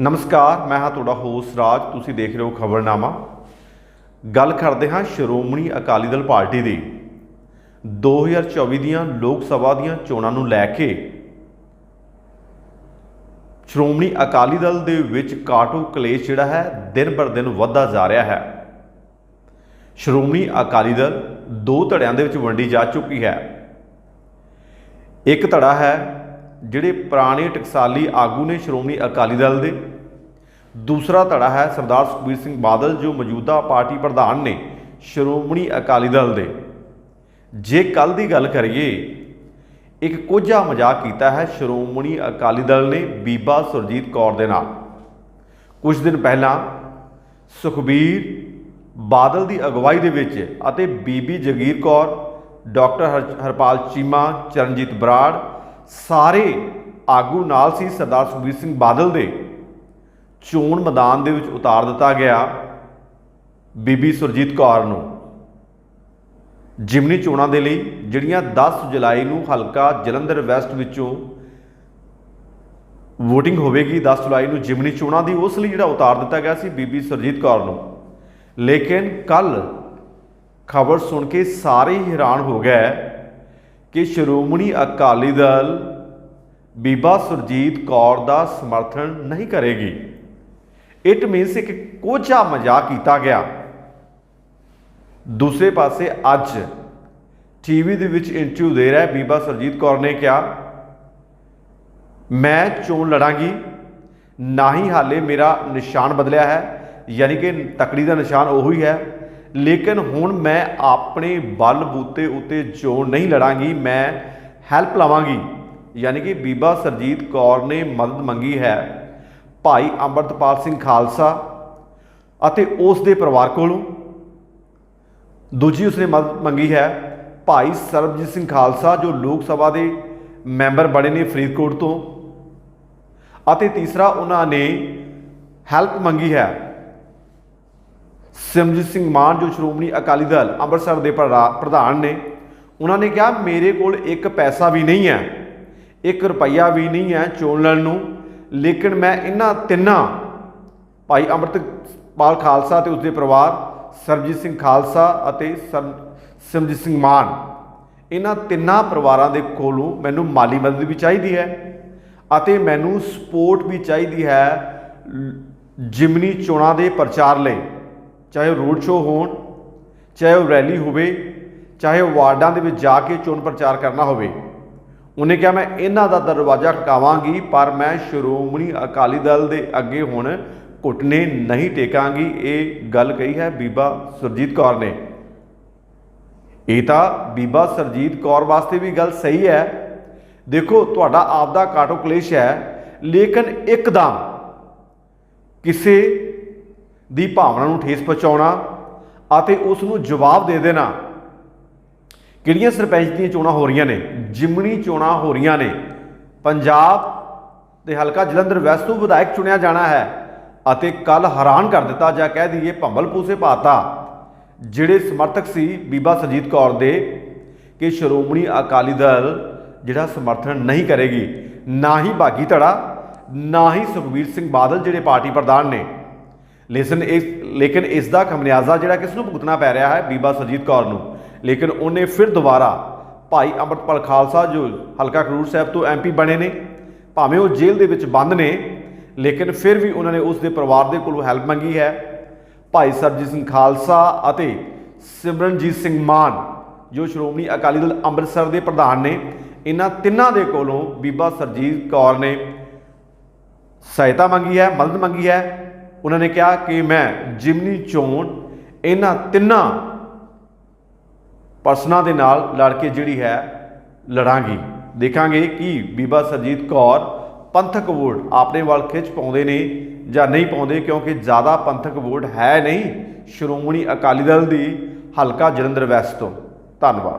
ਨਮਸਕਾਰ, ਮੈਂ ਹਾਂ ਤੁਹਾਡਾ ਹੋਸ ਰਾਜ, ਤੁਸੀਂ ਦੇਖ ਰਹੇ ਹੋ ਖਬਰਨਾਮਾ। ਗੱਲ ਕਰਦੇ ਹਾਂ ਸ਼੍ਰੋਮਣੀ ਅਕਾਲੀ ਦਲ ਪਾਰਟੀ ਦੀ। 2024 ਦੀਆਂ ਲੋਕ ਸਭਾ ਦੀਆਂ ਚੋਣਾਂ ਨੂੰ ਲੈ ਕੇ ਸ਼੍ਰੋਮਣੀ ਅਕਾਲੀ ਦਲ ਦੇ ਵਿੱਚ ਕਾਟੋ ਕਲੇਸ਼ ਜਿਹੜਾ ਹੈ, ਦਿਨ ਬਰ ਦਿਨ ਵੱਧਦਾ ਜਾ ਰਿਹਾ ਹੈ। ਸ਼੍ਰੋਮਣੀ ਅਕਾਲੀ ਦਲ ਦੋ ਧੜਿਆਂ ਦੇ ਵਿੱਚ ਵੰਡੀ ਜਾ ਚੁੱਕੀ ਹੈ। ਇੱਕ ਧੜਾ ਹੈ, ਜਿਹੜੇ ਪੁਰਾਣੇ ਟਕਸਾਲੀ ਆਗੂ ਨੇ ਸ਼੍ਰੋਮਣੀ ਅਕਾਲੀ ਦਲ ਦੇ ਦੂਸਰਾ ਧੜਾ ਹੈ ਸਰਦਾਰ ਸੁਖਬੀਰ ਸਿੰਘ ਬਾਦਲ, ਜੋ ਮੌਜੂਦਾ ਪਾਰਟੀ ਪ੍ਰਧਾਨ ਨੇ ਸ਼੍ਰੋਮਣੀ ਅਕਾਲੀ ਦਲ ਦੇ। ਜੇ ਕੱਲ ਦੀ ਗੱਲ ਕਰੀਏ, ਇੱਕ ਕੋਝਾ ਮਜ਼ਾਕ ਕੀਤਾ ਹੈ ਸ਼੍ਰੋਮਣੀ ਅਕਾਲੀ ਦਲ ਨੇ ਬੀਬਾ ਸੁਰਜੀਤ ਕੌਰ ਦੇ ਨਾਲ। ਕੁਝ ਦਿਨ ਪਹਿਲਾਂ ਸੁਖਬੀਰ ਬਾਦਲ ਦੀ ਅਗਵਾਈ ਦੇ ਵਿੱਚ ਅਤੇ ਬੀਬੀ ਜਗੀਰ ਕੌਰ, ਡਾਕਟਰ ਹਰ- ਹਰਪਾਲ ਚੀਮਾ, ਚਰਨਜੀਤ ਬਰਾੜ ਸਾਰੇ ਆਗੂ ਨਾਲ ਸੀ ਸਰਦਾਰ ਸੁਖਬੀਰ ਸਿੰਘ ਬਾਦਲ ਦੇ। ਚੋਣ ਮੈਦਾਨ ਦੇ ਵਿੱਚ ਉਤਾਰ ਦਿੱਤਾ ਗਿਆ ਬੀਬੀ ਸੁਰਜੀਤ ਕੌਰ ਨੂੰ। ਜਿਮਨੀ ਚੋਣਾਂ ਦੇ ਲਈ ਜਿਹੜੀਆਂ 10 ਜੁਲਾਈ ਨੂੰ ਹਲਕਾ ਜਲੰਧਰ ਵੈਸਟ ਵਿੱਚੋਂ VOTING ਹੋਵੇਗੀ 10 ਜੁਲਾਈ ਨੂੰ ਜਿਮਨੀ ਚੋਣਾਂ ਦੀ, ਉਸ ਲਈ ਜਿਹੜਾ ਉਤਾਰ ਦਿੱਤਾ ਗਿਆ ਸੀ ਬੀਬੀ ਸੁਰਜੀਤ ਕੌਰ ਨੂੰ। ਲੇਕਿਨ ਕੱਲ ਖਬਰ ਸੁਣ ਕੇ ਸਾਰੇ ਹੈਰਾਨ ਹੋ ਗਏ ਕਿ ਸ਼੍ਰੋਮਣੀ ਅਕਾਲੀ ਦਲ ਬੀਬਾ ਸੁਰਜੀਤ ਕੌਰ ਦਾ ਸਮਰਥਨ ਨਹੀਂ ਕਰੇਗੀ। ਇਟ ਮੀਨਸ ਇੱਕ ਕੋਝਾ ਮਜ਼ਾਕ ਕੀਤਾ ਗਿਆ। ਦੂਸਰੇ ਪਾਸੇ ਅੱਜ ਟੀਵੀ ਦੇ ਵਿੱਚ ਇੰਟਰਵਿਊ ਦੇ ਰਿਹਾ ਬੀਬਾ ਸੁਰਜੀਤ ਕੌਰ ਨੇ ਕਿਹਾ, ਮੈਂ ਚੋਣ ਲੜਾਂਗੀ, ਨਾ ਹੀ ਹਾਲੇ ਮੇਰਾ ਨਿਸ਼ਾਨ ਬਦਲਿਆ ਹੈ, ਯਾਨੀ ਕਿ ਤਕੜੀ ਦਾ ਨਿਸ਼ਾਨ ਉਹੀ ਹੈ। ਲੇਕਿਨ ਹੁਣ ਮੈਂ ਆਪਣੇ ਬਲ ਬੂਤੇ ਉਤੇ ਚੋਣ ਨਹੀਂ ਲੜਾਂਗੀ, ਮੈਂ ਹੈਲਪ ਲਵਾਂਗੀ। ਯਾਨੀ ਕਿ ਬੀਬਾ ਸਰਜੀਤ ਕੌਰ ਨੇ ਮਦਦ ਮੰਗੀ ਹੈ। ਭਾਈ ਅੰਮ੍ਰਿਤਪਾਲ ਸਿੰਘ ਖਾਲਸਾ ਅਤੇ ਉਸ ਦੇ ਪਰਿਵਾਰ ਕੋਲੋਂ। ਦੂਜੀ ਉਸਨੇ ਮਦਦ ਮੰਗੀ ਹੈ, ਭਾਈ ਸਰਬਜੀਤ ਸਿੰਘ ਖਾਲਸਾ ਜੋ ਲੋਕ ਸਭਾ ਦੇ ਮੈਂਬਰ ਬਣੇ ਨੇ ਫਰੀਦਕੋਟ ਤੋਂ। ਅਤੇ ਤੀਸਰਾ ਉਹਨਾਂ ਨੇ ਹੈਲਪ ਮੰਗੀ ਹੈ, ਸਿਮਰਜੀਤ ਸਿੰਘ ਮਾਨ ਜੋ ਸ਼੍ਰੋਮਣੀ ਅਕਾਲੀ ਦਲ ਅੰਮ੍ਰਿਤਸਰ ਦੇ ਪ੍ਰਧਾ- ਪ੍ਰਧਾਨ ਨੇ। ਉਹਨਾਂ ਨੇ ਕਿਹਾ, ਮੇਰੇ ਕੋਲ ਇੱਕ ਪੈਸਾ ਵੀ ਨਹੀਂ ਹੈ, ਇੱਕ ਰੁਪਈਆ ਵੀ ਨਹੀਂ ਹੈ ਚੋਣ ਲੜਨ ਨੂੰ। ਲੇਕਿਨ ਮੈਂ ਇਹਨਾਂ ਤਿੰਨਾਂ, ਭਾਈ ਅੰਮ੍ਰਿਤਪਾਲ ਖਾਲਸਾ ਤੇ ਉਸਦੇ ਪਰਿਵਾਰ, ਸਰਬਜੀਤ ਸਿੰਘ ਖਾਲਸਾ ਅਤੇ ਸਰ- ਸਿਮਰਜੀਤ ਸਿੰਘ ਮਾਨ, ਇਹਨਾਂ ਤਿੰਨਾਂ ਪਰਿਵਾਰਾਂ ਦੇ ਕੋਲੋਂ ਮੈਨੂੰ ਮਾਲੀ ਮਦਦ ਵੀ ਚਾਹੀਦੀ ਹੈ ਅਤੇ ਮੈਨੂੰ ਸਪੋਰਟ ਵੀ ਚਾਹੀਦੀ ਹੈ ਜਿਮਨੀ ਚੋਣਾਂ ਦੇ ਪ੍ਰਚਾਰ ਲਈ, ਚਾਹੇ ਉਹ ਰੋਡ ਸ਼ੋਅ ਹੋਣ, ਚਾਹੇ ਉਹ ਰੈਲੀ ਹੋਵੇ, ਚਾਹੇ ਉਹ ਵਾਰਡਾਂ ਦੇ ਵਿੱਚ ਜਾ ਕੇ ਚੋਣ ਪ੍ਰਚਾਰ ਕਰਨਾ ਹੋਵੇ। ਉਹਨੇ ਕਿਹਾ, ਮੈਂ ਇਹਨਾਂ ਦਾ ਦਰਵਾਜ਼ਾ ਖਟਕਾਵਾਂਗੀ ਪਰ ਮੈਂ ਸ਼੍ਰੋਮਣੀ ਅਕਾਲੀ ਦਲ ਦੇ ਅੱਗੇ ਹੁਣ ਘੁਟਨੇ ਨਹੀਂ ਟੇਕਾਂਗੀ। ਇਹ ਗੱਲ ਕਹੀ ਹੈ ਬੀਬਾ ਸੁਰਜੀਤ ਕੌਰ ਨੇ। ਇਹ ਤਾਂ ਬੀਬਾ ਸਰਜੀਤ ਕੌਰ ਵਾਸਤੇ ਵੀ ਗੱਲ ਸਹੀ ਹੈ। ਦੇਖੋ, ਤੁਹਾਡਾ ਆਪਦਾ ਕਾਟੋ ਕਲੇਸ਼ ਹੈ, ਲੇਕਿਨ ਇੱਕਦਮ ਕਿਸੇ ਦੀ ਭਾਵਨਾ ਨੂੰ ਠੇਸ ਪਹੁੰਚਾਉਣਾ ਅਤੇ ਉਸ ਨੂੰ ਜਵਾਬ ਦੇ ਦੇਣਾ। ਕਿਹੜੀਆਂ ਸਰਪੰਚ ਦੀਆਂ ਚੋਣਾਂ ਹੋ ਰਹੀਆਂ ਨੇ? ਜਿਮਣੀ ਚੋਣਾਂ ਹੋ ਰਹੀਆਂ ਨੇ। ਪੰਜਾਬ ਦੇ ਹਲਕਾ ਜਲੰਧਰ ਵੈਸਟ ਤੋਂ ਵਿਧਾਇਕ ਚੁਣਿਆ ਜਾਣਾ ਹੈ ਅਤੇ ਕੱਲ ਹੈਰਾਨ ਕਰ ਦਿੱਤਾ ਜਾਂ ਕਹਿ ਦਈਏ ਭੰਬਲ ਪੂਸੇ ਪਾਤਾ। ਜਿਹੜੇ ਸਮਰਥਕ ਸੀ ਬੀਬਾ ਸਰਜੀਤ ਕੌਰ ਦੇ ਕਿ ਸ਼੍ਰੋਮਣੀ ਅਕਾਲੀ ਦਲ ਜਿਹੜਾ ਸਮਰਥਨ ਨਹੀਂ ਕਰੇਗੀ, ਨਾ ਹੀ ਬਾਗੀ ਧੜਾ, ਨਾ ਹੀ ਸੁਖਬੀਰ ਸਿੰਘ ਬਾਦਲ ਜਿਹੜੇ ਪਾਰਟੀ ਪ੍ਰਧਾਨ ਨੇ। ਲੇਕਿਨ ਇਸ ਲੇਕਿਨ ਇਸ ਦਾ ਖਮਨਿਆਜ਼ਾ ਜਿਹੜਾ ਕਿਸ ਨੂੰ ਭੁਗਤਣਾ ਪੈ ਰਿਹਾ ਹੈ ਬੀਬਾ ਸਰਜੀਤ ਕੌਰ ਨੂੰ। ਲੇਕਿਨ ਉਹਨੇ ਫਿਰ ਦੁਬਾਰਾ ਭਾਈ ਅੰਮ੍ਰਿਤਪਾਲ ਖਾਲਸਾ, ਜੋ ਹਲਕਾ ਖਰੂਰ ਸਾਹਿਬ ਤੋਂ ਐਮਪੀ ਬਣੇ ਨੇ, ਭਾਵੇਂ ਉਹ ਜੇਲ੍ਹ ਦੇ ਵਿੱਚ ਬੰਦ ਨੇ, ਲੇਕਿਨ ਫਿਰ ਵੀ ਉਹਨਾਂ ਨੇ ਉਸ ਦੇ ਪਰਿਵਾਰ ਦੇ ਕੋਲੋਂ ਹੈਲਪ ਮੰਗੀ ਹੈ। ਭਾਈ ਸਰਜੀਤ ਸਿੰਘ ਖਾਲਸਾ ਅਤੇ ਸਿਮਰਨਜੀਤ ਸਿੰਘ ਮਾਨ, ਜੋ ਸ਼੍ਰੋਮਣੀ ਅਕਾਲੀ ਦਲ ਅੰਮ੍ਰਿਤਸਰ ਦੇ ਪ੍ਰਧਾਨ ਨੇ, ਇਹਨਾਂ ਤਿੰਨਾਂ ਦੇ ਕੋਲੋਂ ਬੀਬਾ ਸਰਜੀਤ ਕੌਰ ਨੇ ਸਹਾਇਤਾ ਮੰਗੀ ਹੈ, ਮਦਦ ਮੰਗੀ ਹੈ। ਉਹਨਾਂ ਨੇ ਕਿਹਾ ਕਿ ਮੈਂ ਜਿਮਨੀ ਚੋਣ ਇਹਨਾਂ ਤਿੰਨਾਂ ਪਰਸਨਾਂ ਦੇ ਨਾਲ ਲੜ ਕੇ ਜਿਹੜੀ ਹੈ ਲੜਾਂਗੀ। ਦੇਖਾਂਗੇ ਕਿ ਬੀਬਾ ਸਰਜੀਤ ਕੌਰ ਪੰਥਕ ਵੋਟ ਆਪਣੇ ਵੱਲ ਖਿੱਚ ਪਾਉਂਦੇ ਨੇ ਜਾਂ ਨਹੀਂ ਪਾਉਂਦੇ, ਕਿਉਂਕਿ ਜ਼ਿਆਦਾ ਪੰਥਕ ਵੋਟ ਹੈ ਨਹੀਂ। ਸ਼੍ਰੋਮਣੀ ਅਕਾਲੀ ਦਲ ਦੀ ਹਲਕਾ ਜਲੰਧਰ ਵੈਸਟ ਤੋਂ। ਧੰਨਵਾਦ।